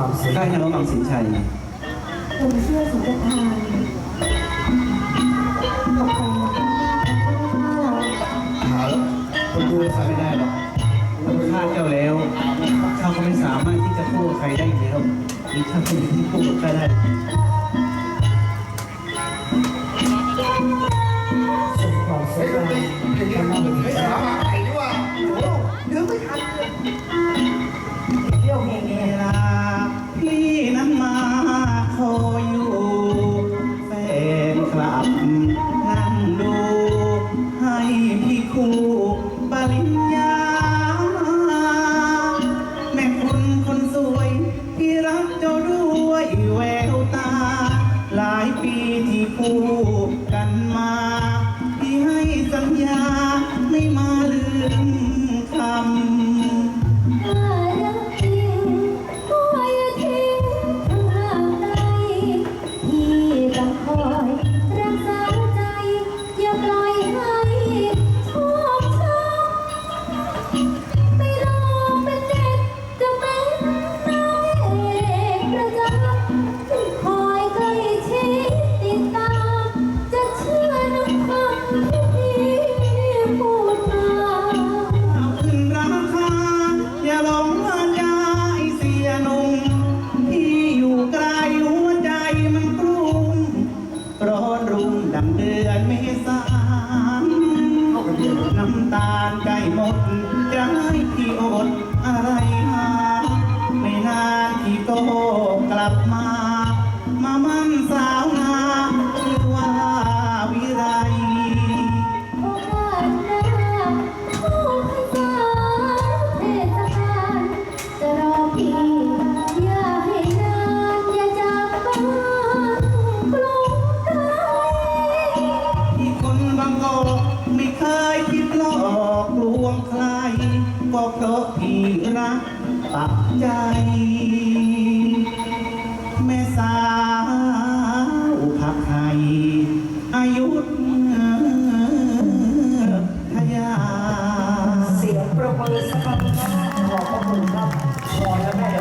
ความเสียได้นะน้องบังสินชัยผมเชื่อสุนทรขอบคุณมากหาแล้วคนดูใครไม่ได้หรอกเราฆ่าเจ้าแล้วเจ้าก็ไม่สามารถที่จะพูดกับใครได้อีกแล้วมีเจ้าคนเดียวที่พูดกับใครได้ส่งความสีเฮ้ยยใจ พี่นั้นมาคอยอยู่แฟนคลับ นั่งดู ให้พี่คู่ปริญญา แม่คุณคนสวยที่รักเจ้าด้วยแววตา หลายปีที่คู่ ดังเดือนเมษาน้ำตาลใกล้หมดจะให้ที่อดอะไรหาไม่นานที่โตกลับมา มามั่นสา อกเพราะพี่รักปับใจ แม่สาวผักไทยอายุทยา เสียงประมือสักครั้งขอบพระคุณครับพอแล้วแม่